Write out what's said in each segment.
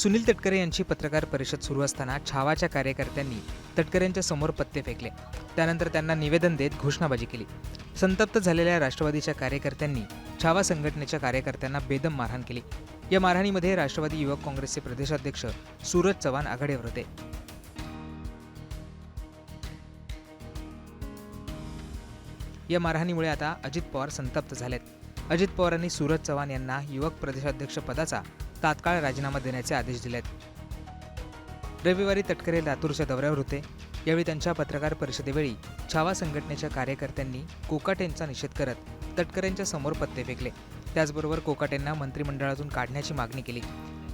सुनील तटकरे यांची पत्रकार परिषद सुरू असताना छावाच्या कार्यकर्त्यांनी तटकरेंच्या समोर पत्ते फेकले. त्यानंतर त्यांना निवेदन देत घोषणाबाजी केली. संतप्त झालेल्या राष्ट्रवादीच्या कार्यकर्त्यांनी छावा संघटनेच्या कार्यकर्त्यांना बेदम मारहाण केली. या मारहाणीमध्ये राष्ट्रवादी युवक काँग्रेसचे प्रदेशाध्यक्ष सूरज चव्हाण आघाडीवर होते. या मारहाणीमुळे आता अजित पवार संतप्त झालेत. अजित पवारांनी सूरज चव्हाण यांना युवक प्रदेशाध्यक्ष पदाचा तात्काळ राजीनामा देण्याचे आदेश दिलेत. रविवारी तटकरे लातूरच्या दौऱ्यावर होते. यावेळी त्यांच्या पत्रकार परिषदेवेळी छावा संघटनेच्या कार्यकर्त्यांनी कोकाटेंचा निषेध करत तटकरेंच्या समोर पत्ते फेकले. त्याचबरोबर कोकाटेंना मंत्रिमंडळातून काढण्याची मागणी केली.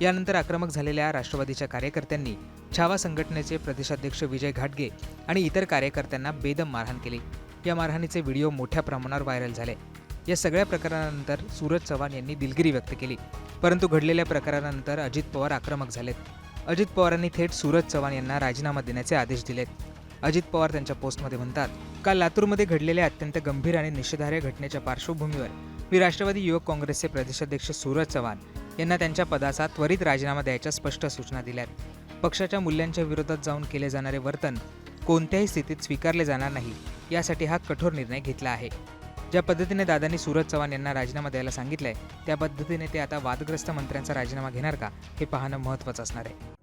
यानंतर आक्रमक झालेल्या राष्ट्रवादीच्या कार्यकर्त्यांनी छावा संघटनेचे प्रदेशाध्यक्ष विजय घाटगे आणि इतर कार्यकर्त्यांना बेदम मारहाण केली. या मारहाणीचे व्हिडिओ मोठ्या प्रमाणावर व्हायरल झाले. या सगळ्या प्रकरणानंतर सूरज चव्हाण यांनी दिलगिरी व्यक्त केली. परंतु घडलेल्या प्रकारानंतर अजित पवार आक्रमक झालेत. अजित पवारांनी थेट सूरज चव्हाण यांना राजीनामा देण्याचे आदेश दिलेत. अजित पवार त्यांच्या पोस्टमध्ये म्हणतात काल लातूरमध्ये घडलेल्या अत्यंत गंभीर आणि निषेधार्ह घटनेच्या पार्श्वभूमीवर मी राष्ट्रवादी युवक काँग्रेसचे प्रदेशाध्यक्ष सूरज चव्हाण यांना त्यांच्या पदाचा त्वरित राजीनामा द्यायच्या स्पष्ट सूचना दिल्यात. पक्षाच्या मूल्यांच्या विरोधात जाऊन केले जाणारे वर्तन कोणत्याही स्थितीत स्वीकारले जाणार नाही यासाठी हा कठोर निर्णय घेतला आहे. ज्या पद्धतीने दादांनी सूरज चव्हाण यांना राजीनामा द्यायला सांगितलंय त्या पद्धतीने ते आता वादग्रस्त मंत्र्यांचा राजीनामा घेणार का हे पाहणं महत्त्वाचं असणार आहे.